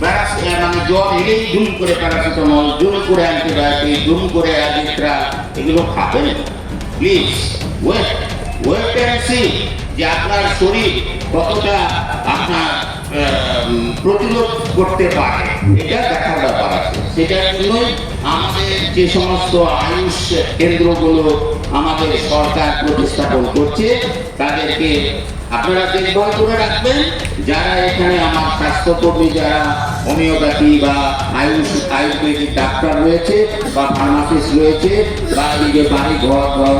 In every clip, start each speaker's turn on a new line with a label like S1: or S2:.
S1: প্যারাস মানে জ্বর এলেই জুম করে প্যারাসিটামল জুম করে অ্যান্টিবায়োটিক জুম করে অ্যাজিট্রা এগুলো খাবেন। প্লিজ, ওয়েট ওয়েট অ্যান্ড যে আপনার শরীর কতটা আপনার প্রতিরোধ করতে পারে। এটা দেখার ব্যাপার আছে। সেটার জন্যই আমাদের যে সমস্ত আয়ুষ কেন্দ্রগুলো আমাদের সরকার প্রতিস্থাপন করছে, তাদেরকে আপনারা দেখভাল করে রাখবেন, যারা এখানে আমার স্বাস্থ্যকর্মী, যারা হোমিওপ্যাথি বা আয়ুষ, আয়ুর্বেদিক ডাক্তার রয়েছে বা ফার্মাসিস্ট রয়েছে, বা যে বাড়ি ঘর ঘর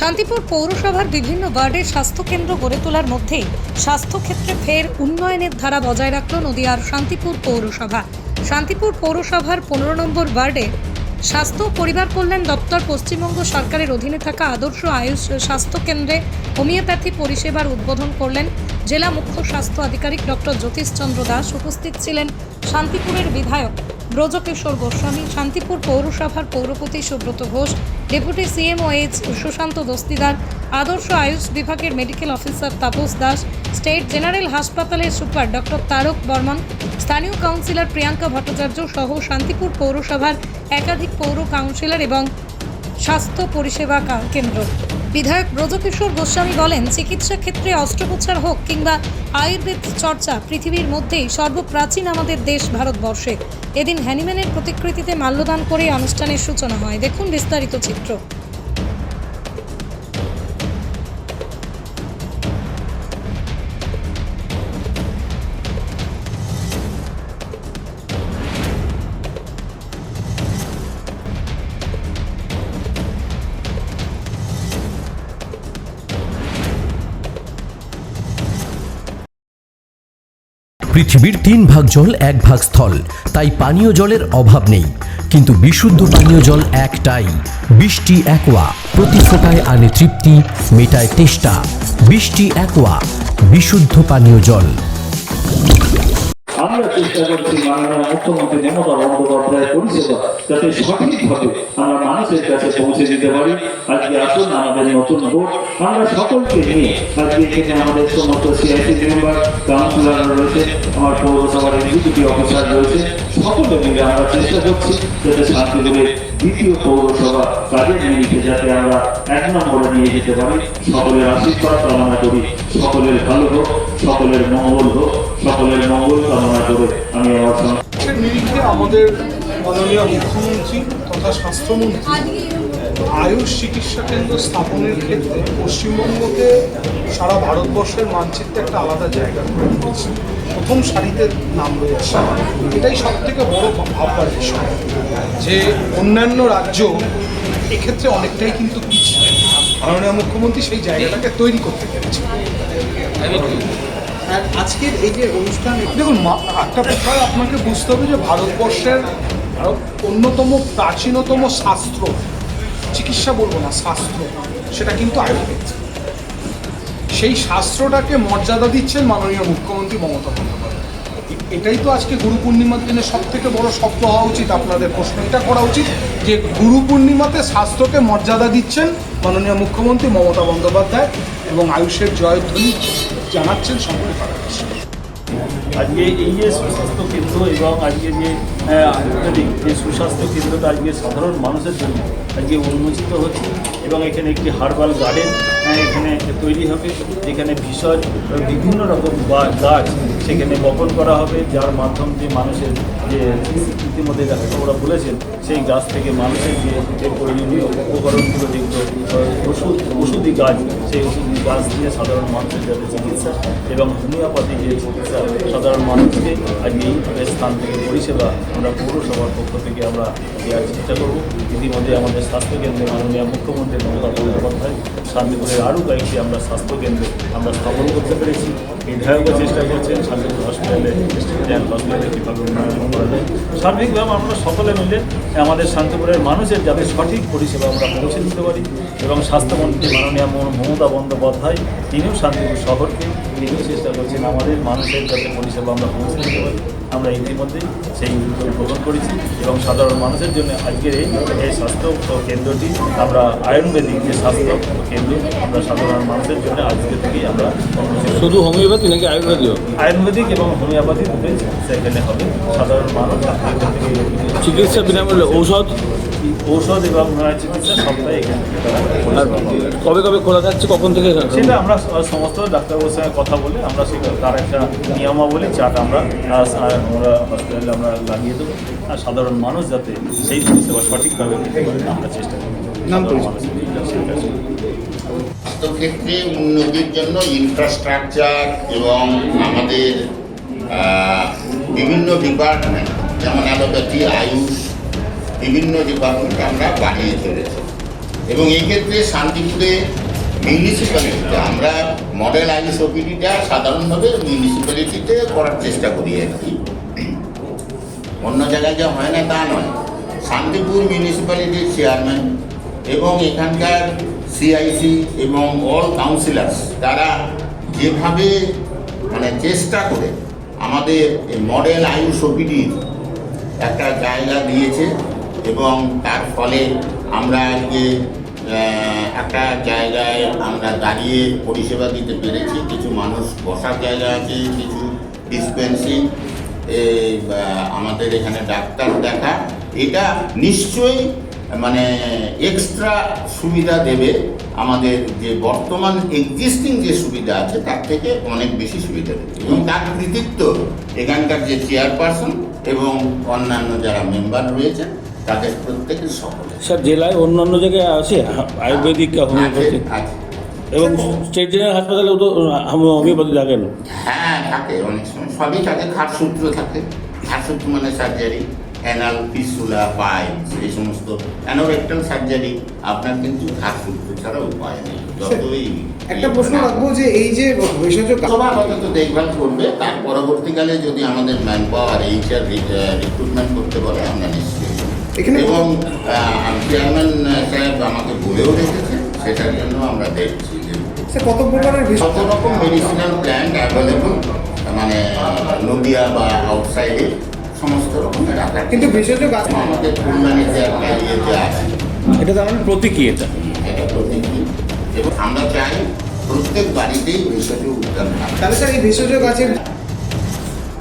S2: শান্তিপুর পৌরসভার বিভিন্ন ওয়ার্ডে স্বাস্থ্যকেন্দ্র গড়ে তোলার মধ্যেই স্বাস্থ্যক্ষেত্রে ফের উন্নয়নের ধারা বজায় রাখল নদিয়ার শান্তিপুর পৌরসভা। শান্তিপুর পৌরসভার পনেরো নম্বর ওয়ার্ডে স্বাস্থ্য পরিবার কল্যাণ দপ্তর পশ্চিমবঙ্গ সরকারের অধীনে থাকা আদর্শ আয়ুষ স্বাস্থ্যকেন্দ্রে হোমিওপ্যাথি পরিষেবার উদ্বোধন করলেন জেলা মুখ্য স্বাস্থ্য আধিকারিক ডক্টর জ্যোতিষ চন্দ্র দাস। উপস্থিত ছিলেন শান্তিপুরের বিধায়ক ব্রজকিশোর গোস্বামী, শান্তিপুর পৌরসভার পৌরপতি সুব্রত ঘোষ ডেপুটি সিএমওএইচ সুশান্ত দস্তিদার, আদর্শ আয়ুষ বিভাগের medical officer Tapas Das, state general হাসপাতালের সুপার ডক্টর তারক বর্মন, স্থানীয় কাউন্সিলর প্রিয়াঙ্কা ভট্টাচার্য সহ শান্তিপুর পৌরসভার একাধিক পৌর কাউন্সিলর এবং স্বাস্থ্য পরিষেবা কেন্দ্র। বিধায়ক ব্রজকিশোর গোস্বামী বলেন, চিকিৎসা ক্ষেত্রে অস্ত্রোপচার হোক কিংবা আয়ুর্বেদ চর্চা পৃথিবীর মধ্যেই সর্বপ্রাচীন আমাদের দেশ ভারতবর্ষে। এদিন হ্যানিম্যানের প্রতিকৃতিতে মাল্যদান করে অনুষ্ঠানের সূচনা হয়। দেখুন বিস্তারিত চিত্র।
S3: পৃথিবীর তিন ভাগ জল এক ভাগ স্থল। তাই পানীয় জলের অভাব নেই। কিন্তু বিশুদ্ধ পানীয় জল একটাই। বৃষ্টি একোয়া। প্রতি ফোটায় আনে তৃপ্তি, মেটায় তেষ্টা। বৃষ্টি একোয়া। বিশুদ্ধ পানীয় জল।
S4: আমরা চেষ্টা করছি মাননীয় মুখ্যমন্ত্রী মমতা বন্দ্যোপাধ্যায়ের পরিষেবা যাতে সঠিকভাবে আমরা মানুষের কাছে পৌঁছে দিতে পারি। আজকে আসুন, আমাদের নতুন ভোট আমরা সকলকে নিয়ে আজকে এখানে আমাদের সমস্ত সিআইসি মেম্বার কাউন্সিলর রয়েছে, আমার পৌরসভার এক্সিকিউটিভ অফিসার রয়েছে। সকলে মিলে আমরা চেষ্টা করছি যাতে শান্তিপুরের দ্বিতীয় পৌরসভা কাজের নিরিখে যাতে আমরা এক নম্বরে নিয়ে যেতে পারি। সকলের আশীর্বাদ কামনা করি। সকলের ভালো হোক, সকলের মঙ্গল হোক, সকলের মঙ্গল কামনা করে আমি আমার
S5: আমাদের মাননীয় মুখ্যমন্ত্রী তথা স্বাস্থ্যমন্ত্রী, আয়ুষ চিকিৎসা কেন্দ্র স্থাপনের ক্ষেত্রে পশ্চিমবঙ্গকে সারা ভারতবর্ষের মানচিত্রে একটা আলাদা জায়গা করে দিয়েছে। প্রথম সারিতে নাম রয়েছে। এটাই সব থেকে বড় ভাববার বিষয় যে অন্যান্য রাজ্য এক্ষেত্রে অনেকটাই কিন্তু পিছিয়ে। মাননীয় মুখ্যমন্ত্রী সেই জায়গাটাকে তৈরি করতে পেরেছে।
S6: আজকের এই যে অনুষ্ঠান,
S5: দেখুন একটা বিষয় আপনাকে বুঝতে হবে যে ভারতবর্ষের অন্যতম প্রাচীনতম শাস্ত্র। চিকিৎসা বলব না, শাস্ত্র। সেটা কিন্তু আয়ুর্বেদ। সেই শাস্ত্রটাকে মর্যাদা দিচ্ছেন মাননীয় মুখ্যমন্ত্রী মমতা বন্দ্যোপাধ্যায়। এটাই তো আজকে গুরু পূর্ণিমার দিনে সব থেকে বড় শব্দ হওয়া উচিত। আপনাদের প্রশ্ন এটা করা উচিত যে গুরু পূর্ণিমাতে স্বাস্থ্যকে মর্যাদা দিচ্ছেন মাননীয় মুখ্যমন্ত্রী মমতা বন্দ্যোপাধ্যায় এবং আয়ুষের জয়ধ্বনি জানাচ্ছেন সকলে
S4: আজকে এই যে সুস্বাস্থ্য কেন্দ্র এবং আজকে যে আহ, আয়ুর্বেদিক যে সুস্বাস্থ্য কেন্দ্রটা আজকে সাধারণ মানুষের জন্য আজকে উন্মোচিত হচ্ছে এবং এখানে একটি হার্বাল গার্ডেন এখানে তৈরি হবে। যেখানে ভীষণ বিভিন্ন রকম গাছ সেখানে বপন করা হবে যার মাধ্যম দিয়ে মানুষের যে ইতিমধ্যে ডাক্তারবাবুরা বলেছেন সেই গাছ থেকে মানুষের যে যে প্রয়োজনীয় উপকরণগুলো যেগুলো ওষুধ ওষুধি গাছ সেই ওষুধি গাছ দিয়ে সাধারণ মানুষের যাতে চিকিৎসা এবং হোমিওপ্যাথি যে চিকিৎসা সাধারণ মানুষকে আজকে এই স্থান থেকে পরিষেবা আমরা পৌরসভার পক্ষ থেকে আমরা দেওয়ার চেষ্টা করব। ইতিমধ্যে আমাদের স্বাস্থ্যকেন্দ্রে মাননীয় মুখ্যমন্ত্রী মমতা বন্দ্যোপাধ্যায় শান্তিপুরের আরও কয়েকটি আমরা স্বাস্থ্যকেন্দ্রে আমরা স্থাপন করতে পেরেছি। বিধায়কও চেষ্টা করছেন, শান্তিপুর হসপিটালে হসপিটালে কীভাবে উন্নয়ন করা যায় সার্বিকভাবে আমরা সকলে মিলে আমাদের শান্তিপুরের মানুষের যাতে সঠিক পরিষেবা আমরা পৌঁছে দিতে পারি এবং স্বাস্থ্যমন্ত্রী মাননীয় মমতা বন্দ্যোপাধ্যায়, তিনিও শান্তিপুর শহরকে, তিনিও চেষ্টা করছেন আমাদের মানুষের যাতে পরিষেবা আমরা পৌঁছে দিতে পারি। আমরা ইতিমধ্যেই সেই উদ্যোগ গ্রহণ করেছি এবং সাধারণ মানুষের জন্য আজকের এই এই স্বাস্থ্য কেন্দ্রটি আমরা আয়ুর্বেদিক যে স্বাস্থ্য কেন্দ্র আমরা সাধারণ মানুষের জন্য আজকে থেকেই আমরা
S7: শুধু হোমিওপ্যাথি নাকি আয়ুর্বেদীয়?
S4: আয়ুর্বেদিক এবং হোমিওপ্যাথি দুটোই চিকিৎসা এখানে হবে। সাধারণ মানুষ
S7: চিকিৎসা বিনামূল্যে ঔষধ?
S4: ঔষধ এবং চিকিৎসা সবটাই এখান।
S7: কবে কবে খোলা থাকছে? কখন থেকে
S4: সেটা আমরা সমস্ত ডাক্তারবাবুর সঙ্গে কথা বলে আমরা সেটা তার একটা নিয়মাবলী চার্ট আমরা আমরা হসপিটালে আমরা লাগিয়ে দেবো। আর সাধারণ মানুষ যাতে সেই পরিষেবা সঠিকভাবে আমরা চেষ্টা শুরু।
S1: স্বাস্থ্যক্ষেত্রে উন্নতির জন্য ইনফ্রাস্ট্রাকচার এবং আমাদের বিভিন্ন ডিপার্টমেন্ট যেমন অ্যালোপ্যাথি আয়ুষ বিভিন্ন ডিপার্টমেন্ট আমরা বাড়িয়ে চলেছি। এবং এই ক্ষেত্রে শান্তিপুরে মিউনিসিপ্যালিটিতে আমরা মডেল আয়ুষ ওপিডিটা সাধারণভাবে মিউনিসিপ্যালিটিতে করার চেষ্টা করি আর কি। অন্য জায়গায় যা হয় না তা নয়। শান্তিপুর মিউনিসিপ্যালিটির চেয়ারম্যান এবং এখানকার সিআইসি এবং অল কাউন্সিলার্স তারা যেভাবে মানে চেষ্টা করে আমাদের মডেল আয়ুষ ওপিডির একটা জায়গা দিয়েছে এবং তার ফলে আমরা আজকে একটা জায়গায় আমরা দাঁড়িয়ে পরিষেবা দিতে পেরেছি। কিছু মানুষ বসার জায়গা আছে, কিছু ডিসপেন্সিং এই আমাদের এখানে ডাক্তার দেখা এটা নিশ্চয়ই মানে এক্সট্রা সুবিধা দেবে আমাদের যে বর্তমান এক্সিস্টিং যে সুবিধা আছে তার থেকে অনেক বেশি সুবিধা দেবে। এবং তার কৃতিত্ব এখানকার যে চেয়ারপারসন এবং অন্যান্য যারা মেম্বার রয়েছে তাদের প্রত্যেকের সকলে
S7: স্যার জেলায় অন্য অন্য জায়গায় আছে? আয়ুর্বেদিক
S1: আছে।
S7: এবং স্টেট জেনারেল হাসপাতালেও তো হোমিওপ্যাথি থাকেন।
S1: হ্যাঁ থাকে অনেক সময়। সবই থাকে খাটসূত্র থাকে। খাটসূত্র মানে সার্জারি অ্যানাল ফিসুলা পাইপস এই সমস্ত অ্যানোরেক্টাল সার্জারি আপনার কিন্তু খাটসূত্র ছাড়া উপায় নেই। যতই
S6: একটা প্রশ্ন রাখব যে এই যে ভেষজ
S1: আপাতত দেখভাল করবে তার পরবর্তীকালে যদি আমাদের ম্যান পাওয়ার এইচআর রিক্রুটমেন্ট করতে বলে আমরা নিশ্চয়ই।
S6: এখানে-
S1: এবং চেয়ারম্যান সাহেব আমাকে বলেও রেখেছে সেটার জন্য আমরা দেখছি যে
S6: কত প্রকারের ভেষজ
S1: রকম মেডিসিনাল প্ল্যান্ট অ্যাভেলেবল মানে নদিয়া বা আউটসাইডে সমস্ত রকমের রাখা
S6: কিন্তু ভেষজ গাছ
S1: আমাদের ফুলদানিতে একটা ইয়েতে আছে
S7: এটা তার মানে প্রতীকী এটা।
S1: এটা প্রতীকী। এবং আমরা চাই প্রত্যেক বাড়িতেই ভেষজ উদ্যান
S6: তাহলে স্যার এই ভেষজ গাছের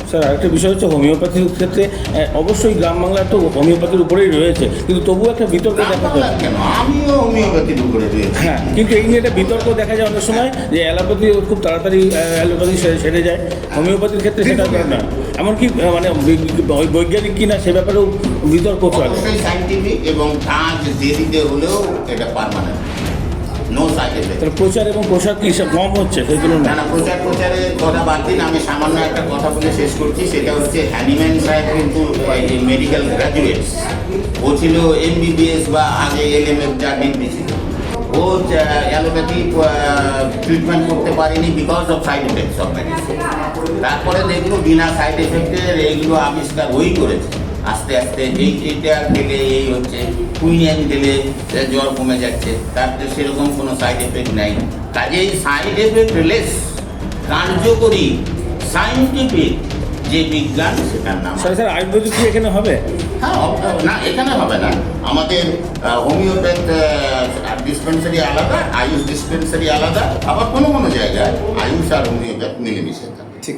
S7: স্যার আরেকটা বিষয় হচ্ছে হোমিওপ্যাথির ক্ষেত্রে অবশ্যই গ্রাম বাংলা তো হোমিওপ্যাথির উপরেই রয়েছে কিন্তু তবুও একটা বিতর্ক দেখা যায়।
S1: কেন? আমিও হোমিওপ্যাথির উপরে রয়েছি।
S7: হ্যাঁ কিন্তু এই নিয়ে একটা বিতর্ক দেখা যায় অনেক সময় যে অ্যালোপ্যাথি খুব তাড়াতাড়ি অ্যালোপ্যাথি সেরে- যায়। হোমিওপ্যাথির ক্ষেত্রে সেটা না। এমনকি মানে বৈজ্ঞানিক কিনা সে ব্যাপারেও বিতর্ক চলে।
S1: সাইন্টিফিক এবং কাজ দেরিতে হলেও এটা পারমানেন্ট নো সাইড এফেক্ট
S7: তাহলে প্রচার এবং প্রসার কি সব কম হচ্ছে সেই
S1: না না প্রচার প্রচারের কথা বাদ দিন আমি সামান্য একটা কথা বলে শেষ করছি সেটা হচ্ছে হ্যানিম্যান সাহেব কিন্তু মেডিকেল গ্র্যাজুয়েট ও ছিল এমবিবিএস বা আগে এলএমএফ যা ডিগ্রি ছিল। ও অ্যালোপ্যাথি ট্রিটমেন্ট করতে পারেনি because of side effects of medicine তারপরে দেখল বিনা সাইড এফেক্টের এইগুলো আবিষ্কার ওই করেছে। আস্তে আস্তে এই এইটা খেলে এই হচ্ছে কুইনিয়ান দিলে জ্বর কমে যাচ্ছে। তার তো সেরকম কোনো সাইড এফেক্ট নাই। কাজেই সাইড এফেক্ট লেস কার্যকরী সাইন্টিফিক যে বিজ্ঞান সেটার নাম
S7: স্যার আয়ুর্বেদিক কি এখানে হবে?
S1: হ্যাঁ না এখানে হবে না। আমাদের হোমিওপ্যাথ ডিসপেন্সারি আলাদা আয়ুষ ডিসপেন্সারি আলাদা আবার কোনো কোনো জায়গায় আয়ুষ আর হোমিওপ্যাথ মিলেমিশে থাকে।
S6: ঠিক।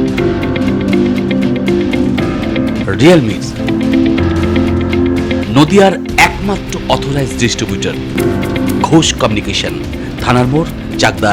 S8: রিয়েলমি নদিয়ার একমাত্র অথরাইজ ডিস্ট্রিবিউটার ঘোষ কমিউনিকেশন থানার মোড় চাকদা